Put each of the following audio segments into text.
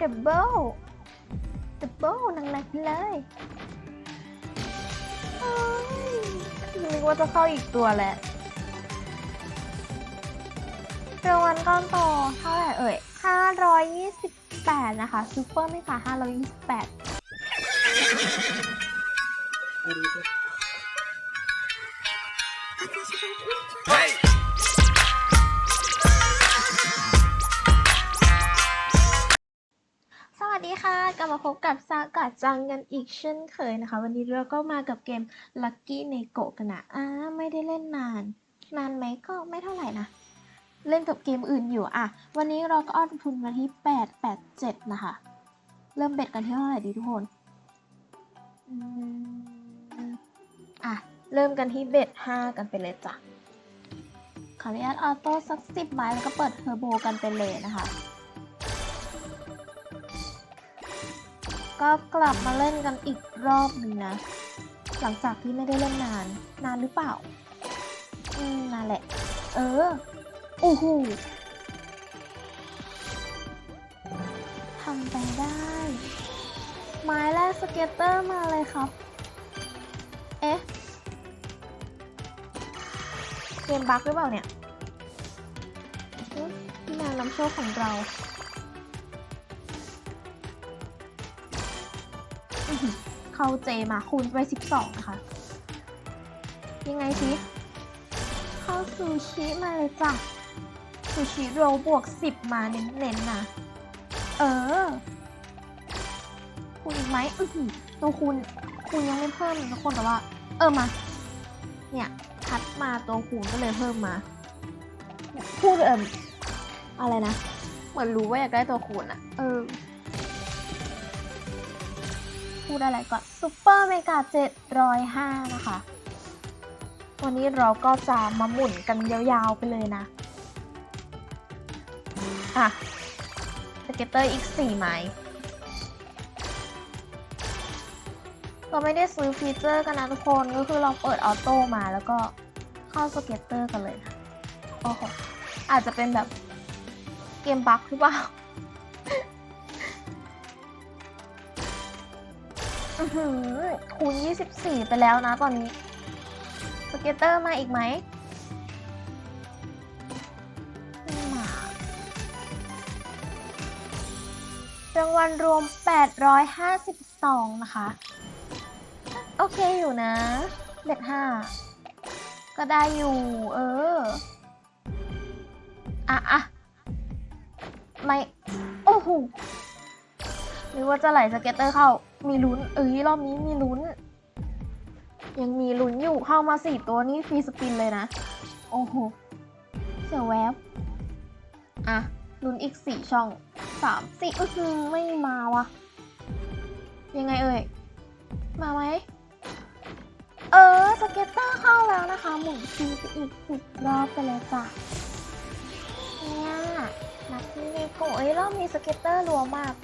ดับเบิลดับเบิลหนักเลยนึกว่าจะเข้าอีกตัวแหละรางวัลก้อนโตเท่าไหร่เอ่ย 528 นะคะซูเปอร์ไม่ค่ะ 528 มาพบกับซากะจังกันอีกเช่นเคยนะคะ วันนี้เราก็มากับเกม Lucky n e g o กันนะอ่าไม่ได้เล่นนาน นานไหมก็ไม่เท่าไหร่นะ เล่นกับเกมอื่นอยู่อะ วันนี้เราก็เอาทุนมาที่ 887 นะคะ เริ่มเบ็ดกันที่เท่าไหร่ดีทุกคนอะ เริ่มกันที่เบ็ด5กันไปเลยจ้ะขออนุญาตออโต้สักสิบใบแล้วก็เปิดเทอร์โบกันไปเลยนะคะ ก็กลับมาเล่นกันอีกรอบหนึ่งนะ หลังจากที่ไม่ได้เล่นนาน นานหรือเปล่า อืมนานแหละ เออโอ้โหทำไปได้ ไม้แรกสเก็ตเตอร์มาเลยครับ เอ๊ะ เกมบั๊กหรือเปล่าเนี่ยอุ๊ยพี่แมวนำโชคของเรา เข้าเจมาคูณไป 12 นะคะ ยังไงสิเข้าซูชิมาเลยจ้ะซูชิโรบวก 10 มาเน้นๆนะเออ คูณอีกไหมอื้ออตัวคูณคูณยังไม่เพิ่มทุกคนแต่ว่า เออมา เนี่ยคัดมาตัวคูณก็เลยเพิ่มมา พูดเอิมอะไรนะ เหมือนรู้ว่าอยากได้ตัวคูณอะเออ พูดอะไรก่อนซูเปอร์เมกา705 นะคะ วันนี้เราก็จะมาหมุนกันยาวๆไปเลยนะ อะสเก็ตเตอร์อีก 4 ไม้เราไม่ได้ซื้อฟีเจอร์กันนะทุกคนก็คือเราเปิดออโต้มาแล้วก็เข้าสเก็ตเตอร์กันเลยนะโอ้โหอาจจะเป็นแบบเกมบั๊กหรือเปล่า อือหือคูณ24 ไปแล้วนะตอนนี้ สเก็ตเตอร์มาอีกไหมมารางวัลรวม 852 นะคะ โอเคอยู่นะเบ็ดห้าก็ได้อยู่ เออ อะอะไม่ โอ้โหหรือว่าจะไหลสเก็ตเตอร์เข้า มีลุ้น เอ้ยรอบนี้มีลุ้น ยังมีลุ้นอยู่เข้ามาสี่ตัวนี่ฟรีสปินเลยนะ โอ้โหเสียวแวบอะลุ้นอีกสี่ช่องสามสี่อื้อหือไม่มาวะยังไงเอ่ย มาไหมเออสเก็ตเตอร์เข้าแล้วนะคะหมุนฟีไปอีกสิบรอบไปเลยจ้ะเนี่ยนักที่เนโกะเอ้ยรอบนี้สเก็ตเตอร์รัวมาก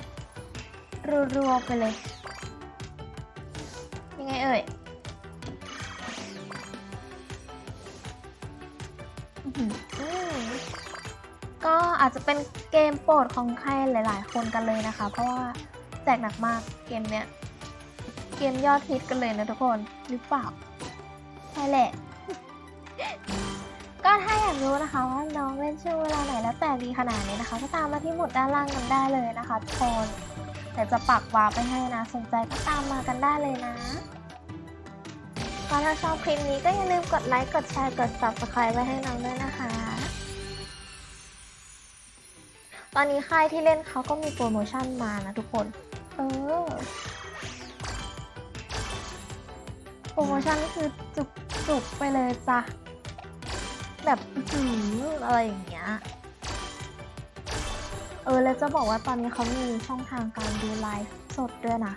รัวๆไปเลย ไงเอ่ยก็อาจจะเป็นเกมโปรดของใครหลาย ๆ คนกันเลยนะคะ เพราะว่าแจกหนักมากเกมเนี้ย เกมยอดฮิตกันเลยนะทุกคนหรือเปล่าใช่แหละ ก็ถ้าอยากรู้นะคะว่าน้องเล่นช่วงเวลาไหนแล้วแต่ดีขนาดนี้นะคะ ก็ตามมาที่หมุดด้านล่างกันได้เลยนะคะทุกคนแต่จะปักวาไปให้นะ สนใจก็ตามมากันได้เลยนะ ถ้าชอบคลิปนี้ก็อย่าลืมกดไลค์ กดแชร์ กด subscribe ไว้ให้น้องด้วยนะคะ ตอนนี้ค่ายที่เล่นเขาก็มีโปรโมชั่นมานะทุกคน เออ โปรโมชั่นก็คือจุกจุกๆไปเลยจ้ะ แบบอื้อหืออะไรอย่างเงี้ย เออ แล้วจะบอกว่าตอนนี้เขามีช่องทางการดูไลฟ์สดด้วยนะ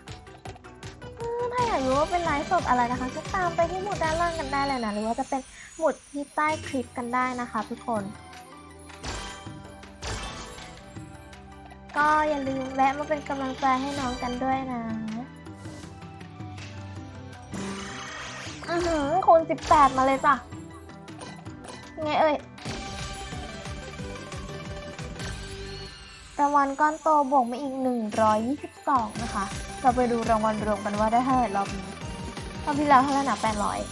เออถ้าอยากรู้ว่าเป็นไลฟ์สดอะไรนะคะก็ตามไปที่หมุดด้านล่างกันได้เลยนะ หรือว่าจะเป็นหมุดที่ใต้คลิปกันได้นะคะ ทุกคน ก็อย่าลืมแวะมาเป็นกำลังใจให้น้องกันด้วยนะอือหือคูณ18 มาเลยจ้ะ ไงเอ่ย รางวัลก้อนโตบวกมาอีก 122 นะคะ เราไปดูรางวัลรวมกันว่าได้เท่าไหร่รอบนี้รอบที่แล้วเท่าไหร่นะ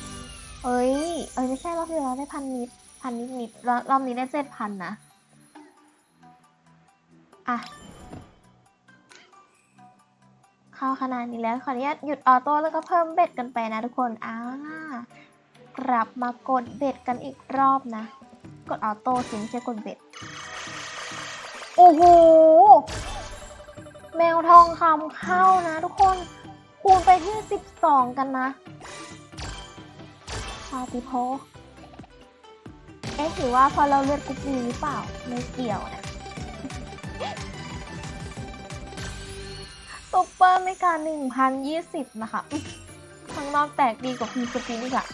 800 เอ้ย เอ้ย ไม่ใช่รอบที่แล้วได้พันนิดพันนิดนิดรอบรอบนี้ได้เจ็ดพันนะ อะ เข้าขนาดนี้แล้วขออนุญาตหยุดออโต้แล้วก็เพิ่มเบ็ดกันไปนะทุกคนอ่ากลับมากดเบ็ดกันอีกรอบนะ กดออโต้สิไม่ใช่กดเบ็ด โอ้โห แมวทองคำเข้านะทุกคน คูณไปที่ 12 กันนะปาติโพเอ๊ะหรือว่าพอเราเลือดกรุ๊ปบีหรือเปล่า ไม่เกี่ยวนะซุปเปอร์เมกา1,020 นะคะอื้อข้างนอกแตกดีกว่าพีสปินอีกอะ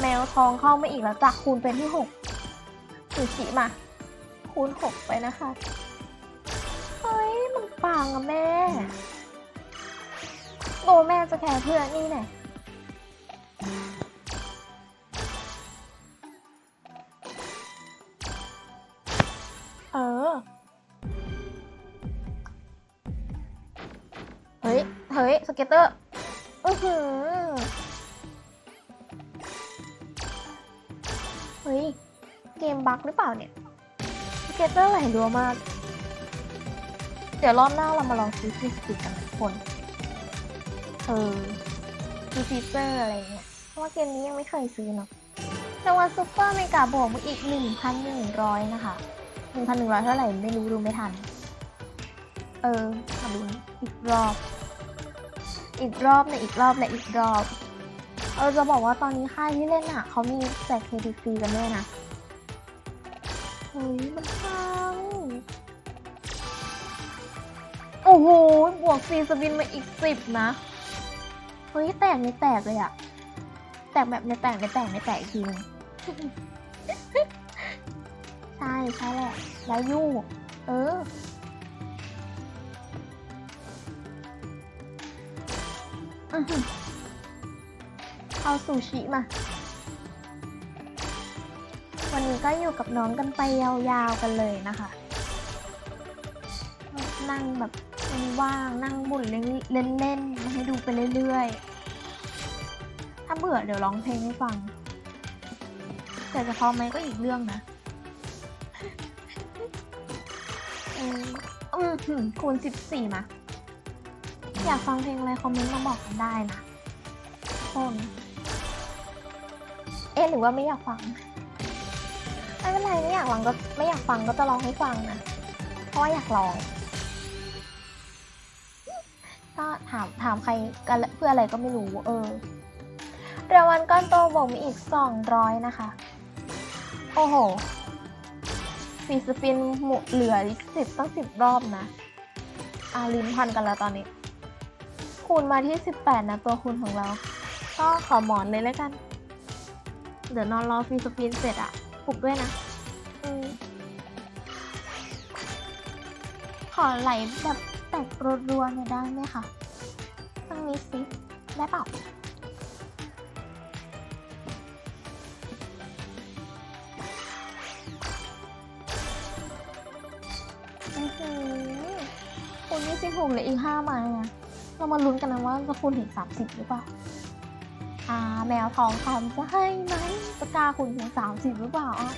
แมวทองเข้ามาอีกแล้วจ้ะคูณเป็นที่6สุชิมา คูณ 6 ไปนะคะ เฮ้ย มันปังอะแม่โตแม่จะแคร์เพื่อนนี่แน่เออ เฮ้ย เฮ้ย สเก็ตเตอร์อือหือเฮ้ย เกมบั๊กหรือเปล่าเนี่ย เกเตอร์ไหลรัวมาก เดี๋ยวรอบหน้าเรามาลองซื้อฟรีสปิดกันทุกคน เออมีฟีเจอร์อะไรเงี้ย เพราะว่าเกมนี้ยังไม่เคยซื้อเนาะรางวัลซุปเปอร์เมกาบวกมาอีก 1,100 นะคะ 1,100 เท่าไหร่ไม่รู้ดูไม่ทัน เออมาดูอีกรอบ อีกรอบในอีกรอบและอีกรอบ เออจะบอกว่าตอนนี้ค่ายที่เล่นอะเขามีแจกเครดิตฟรีกันด้วยนะ ฮ้ยมันฟังโอ้โห บวกฟรีสปินมาอีกสิบนะ เฮ้ย แตกในแตกเลยอะแตกแบบในแตกในแตกในแตกอีกทีนึงใช่ใช่แหละแล้วยู่ เออเอาซูชิมา นี้ก็อยู่กับน้องกันไปยาวๆกันเลยนะคะ นั่งแบบว่างนั่งบุ่นเล่นๆมาให้ดูไปเรื่อยๆ ถ้าเบื่อเดี๋ยวร้องเพลงให้ฟัง แต่จะพอไหมก็อีกเรื่องนะอืมอืมหืมคูณสิบสี่มา อยากฟังเพลงอะไรคอมเมนต์มาบอกกันได้นะคนเอ๊ะหรือว่าไม่อยากฟัง ไม่เป็นไรไม่อยากฟังก็ไม่อยากฟังก็จะร้องให้ฟังนะ เพราะว่าอยากร้อง ก็ถามถามใครกันเพื่ออะไรก็ไม่รู้เออรางวัลก้อนโตบอกมีอีก 200 นะคะ โอ้โหฟีสปินหมดเหลือสิบตั้งสิบรอบนะ อาลิ้นพันกันแล้วตอนนี้ คูณมาที่ 18 นะ ตัวคูณของเรา ก็ขอหมอนเลยแล้วกัน เดี๋ยวนอนรอฟีสปินเสร็จอะ กด้วยนะอืมขอไหลแบบแตกรัวๆหน่อยได้ไหมคะตั้งนี้สิได้เปล่าอื้อหือคูณ26เหลืออีก5ไม้นะเรามาลุ้นกันนะว่าจะคูณถึง30 หรือเปล่าอ่าแมวทองคำจะให้ไหมจะกล้าคูณถึง30หรือเปล่าอะ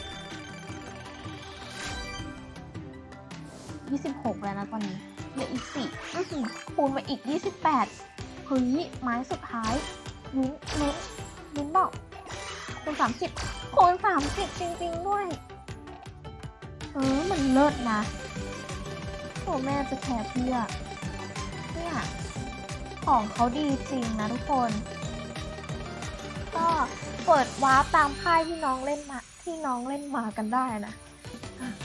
26แล้วนะตอนนี้เหลืออีก4อื้อหือคูณมาอีก28เฮ้ยไม้สุดท้ายลุ้นลุ้นลุ้นเปล่าคูณ30คูณ30จริง ๆ ด้วย เออ มันเลิศนะโอ้แม่จะแคร์เพื่อเนี่ยของเขาดีจริงนะทุกคน ก็เปิดวาร์ปตามค่ายที่น้องเล่นมาที่น้องเล่นมากันได้นะ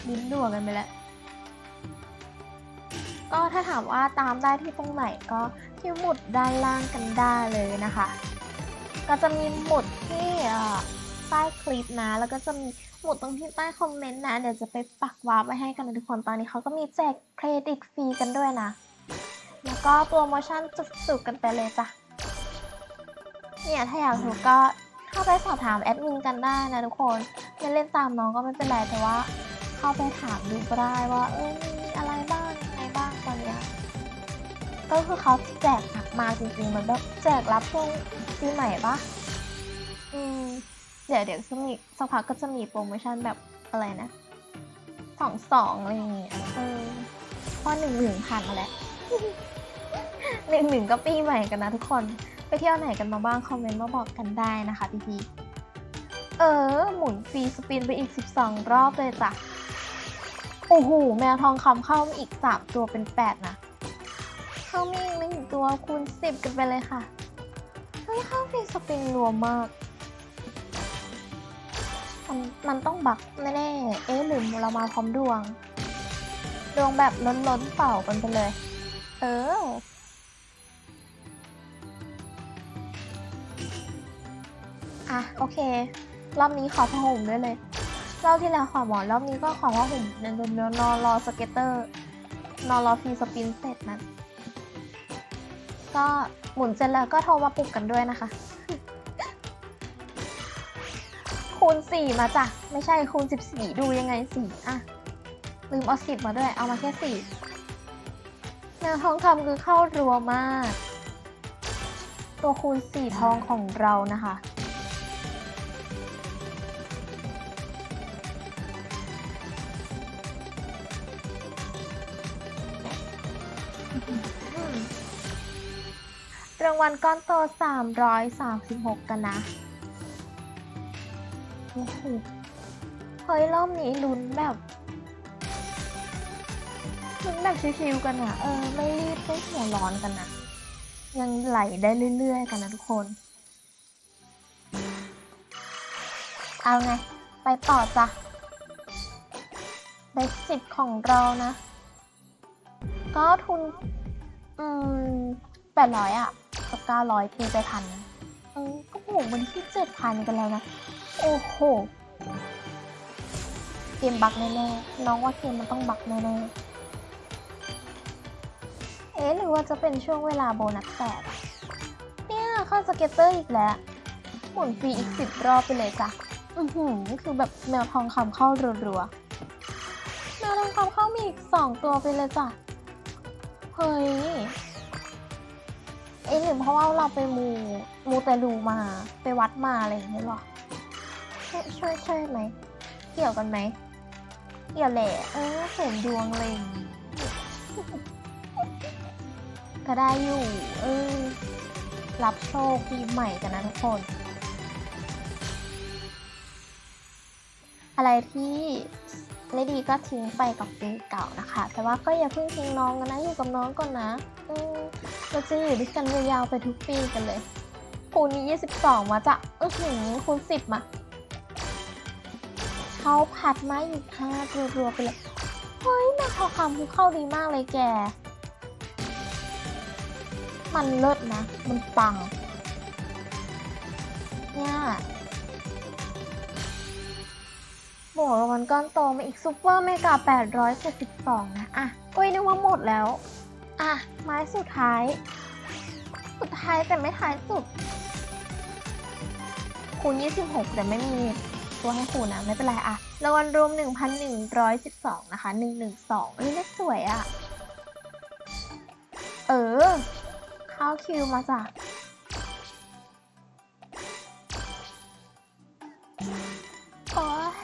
ลิ้นดัวกันไปแล้ว ก็ถ้าถามว่าตามได้ที่ตรงไหนก็ที่หมุดด้านล่างกันได้เลยนะคะ ก็จะมีหมุดที่ใต้คลิปนะ แล้วก็จะมีหมุดตรงที่ใต้คอมเมนต์นะ เดี๋ยวจะไปปักวาร์ปไว้ให้กันทุกคนตอนนี้เขาก็มีแจกเครดิตฟรีกันด้วยนะ แล้วก็โปรโมชั่นจุกๆกันไปเลยจ้ะ เนี่ยถ้าอยากรู้ก็เข้าไปสอบถามแอดมินกันได้นะทุกคนไม่เล่นตามน้องก็ไม่เป็นไรแต่ว่าเข้าไปถามดูก็ได้ว่าเอ้ยมีอะไรอะไรบ้างยังไงบ้างตอนเนี้ยก็คือเขาแจกหนักมากจริงๆเหมือนแบบแจกรับช่วงปีใหม่ปะอืมเดี๋ยวเดี๋ยวจะมีสักพักก็จะมีโปรโมชั่นแบบอะไรนะสองสองอะไรอย่างเงี้ยเออพราะหนึ่งหนึ่งผ่านมาแล้วหนึ่งหนึ่งก็ปีใหม่กันนะทุกคน ไปเที่ยวไหนกันมาบ้างคอมเมนต์มาบอกกันได้นะคะพี่พีเออ หมุนฟรีสปินไปอีก 12 รอบเลยจ้ะ โอ้โห แมวทองคำเข้ามาอีก 3 ตัวเป็น 8 นะ เข้ามาอีกหนึ่งตัวคูณ 10 กันไปเลยค่ะเฮ้ยเข้าฟรีสปินรัวมากมันมันต้องบักแน่ๆเอ๊ะหรือเรามาพร้อมดวง ดวงแบบล้นๆเป่ากันไปเลย เออ อะโอเค รอบนี้ขอผ้าห่มด้วยเลย รอบที่แล้วขอหมอนรอบนี้ก็ขอผ้าห่มเดินเดินนอนรอสเก็ตเตอร์ นอนรอฟีสปินเสร็จนะก็หมุนเสร็จแล้วก็โทรมาปลุกกันด้วยนะคะ คูณสี่มาจ้ะ ไม่ใช่คูณสิบสี่ดูยังไงสี่อะ ลืมเอาสิบมาด้วย เอามาแค่สี่แนวทองคำคือเข้ารัวมาก ตัวคูณสี่ทองของเรานะคะ รางวัลก้อนโต 336 กันนะ โอ้โห เฮ้ยรอบนี้ลุ้นแบบลุ้นแบบชิวๆกันอะเออ ไม่รีบไม่หัวร้อนกันนะ ยังไหลได้เรื่อยๆ กันนะทุกคน เอาไง ไปต่อจ้ะเบสิกของเรานะ ก็ทุน อืมแปดร้อยอะ กับเก้าร้อยทีไปพันเออก็บวกวันที่เจ็ดพันกันแล้วนะ โอ้โห เกมบักแน่ๆ น้องว่าเกมมันต้องบักแน่ๆ เอ๊ะหรือว่าจะเป็นช่วงเวลาโบนัสแตกเนี่ยเข้าสเก็ตเตอร์อีกแล้ว หมุนฟรีอีกสิบรอบไปเลยจ้ะ อือหือ คือแบบแมวทองคำเข้ารัวๆ แมวทองคำเข้ามีอีกสองตัวไปเลยจ้ะ เฮ้ย เอ้ยหรือเพราะว่าเราไปมูมูแต่รูมา ไปวัดมาอะไรอย่างเงี้ยหรอช่วยช่วยใช่ไหม เกี่ยวกันไหม เกี่ยวแหละ เออเสริมดวงอะไรอย่งงี้ก็ได้อยู่ เออ รับโชคปีใหม่กันนะทุกคน อะไรที่ไม่ดีก็ทิ้งไปกับปีเก่านะคะ แต่ว่าก็อย่าเพิ่งทิ้งน้องกันนะ อยู่กับน้องก่อนนะ อืม เราจะอยู่ด้วยกันยาวๆไปทุกปีกันเลย คูณนี้ 22 มาจะอื้อหือคูณ 10 มาเขาผัดไมาอีกห้ารัวๆไปเลย เฮ้ยแม่เขาคำคือเข้าดีมากเลยแก มันเลิศนะ มันปังเนี่ยบวกรางวัลก้อนโตมาอีกซุปเปอร์เมกา872 นะ อะ อุ้ยนึกว่าหมดแล้ว อะ ไม้สุดท้าย สุดท้ายแต่ไม่ท้ายสุด คูณ 26 แต่ไม่มีตัวให้คูณนะ ไม่เป็นไรอะรางวัลรวม 1,112 นะคะ 112เอ้ยเลขสวยอะเออ เข้าคิวมาจ้ะโอ๊ย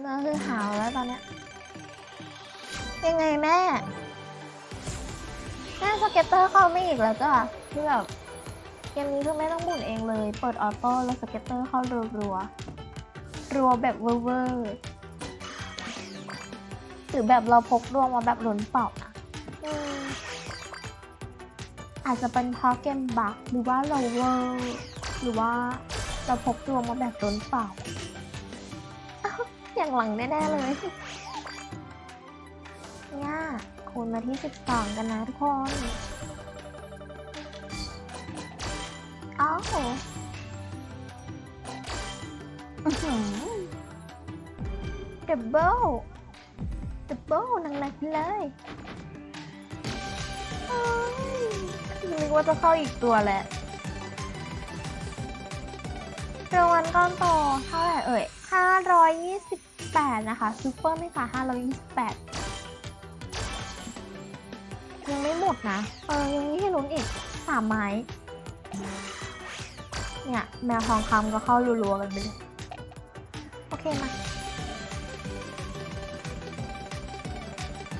เนื้อคือหาวแล้วตอนเนี้ยยังไงแม่ แม่สเก็ตเตอร์เข้าไม่อีกแล้วจ้ะคือแบบเกมนี้คือไม่ต้องบุนเองเลย เปิดออโต้แล้วสเก็ตเตอร์เข้ารัวๆรัวแบบเวอร์เวอร์หรือแบบเราพกดวงมาแบบล้นเป่านะอืมอาจจะเป็นเพราะเกมบักหรือว่าเราเวอร์หรือว่าเราพกดวงมาแบบล้นเป่าอย่างหลังแน่ ๆ เลยเนี่ย คูณมาที่ 12 กันนะทุกคนอ้าวอื้อหือดับเบิลดับเบิลหนักๆเลยโอ้ยนึกว่าจะเข้าอีกตัวแหละรางวัลก้อนโตเท่าไหร่เอ่ย 528 นะคะซูเปอร์ไม่ค่ะ528 ยังไม่หมดนะ เออ ยังมีให้ลุ้นอีกสามไม้ เนี่ย แมวทองคำก็เข้ารัวๆกันไปเลยโอเคมา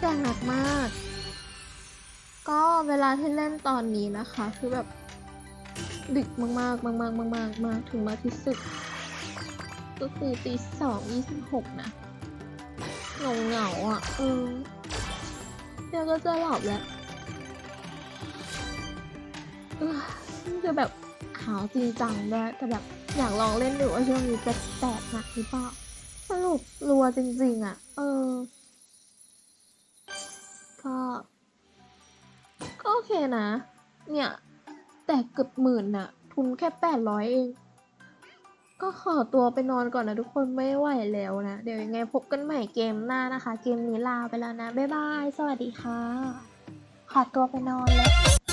แต่หนักมาก ก็เวลาที่เล่นตอนนี้นะคะ คือแบบดึกมากๆ มากๆ มากๆ มากถึงมาที่สุด ก็คือตีสองยี่สิบหกนะเหงาเหงาๆอะ เออเดี๋ยวก็จะหลับแล้ว คือแบบหาวจริงจังด้วยแต่แบบอยากลองเล่นดูว่าช่วงนี้จะแตกหนักหรือเปล่าสรุปรัวจริง ๆ อะ เออ ก็ก็โอเคนะ เนี่ย แต่เกือบหมื่นน่ะ ทุนแค่แปดร้อยเอง ก็ขอตัวไปนอนก่อนนะทุกคนไม่ไหวแล้วนะ เดี๋ยวยังไงพบกันใหม่เกมหน้านะคะ เกมนี้ลาไปแล้วนะ บ๊ายบาย สวัสดีค่ะ ขอตัวไปนอนแล้ว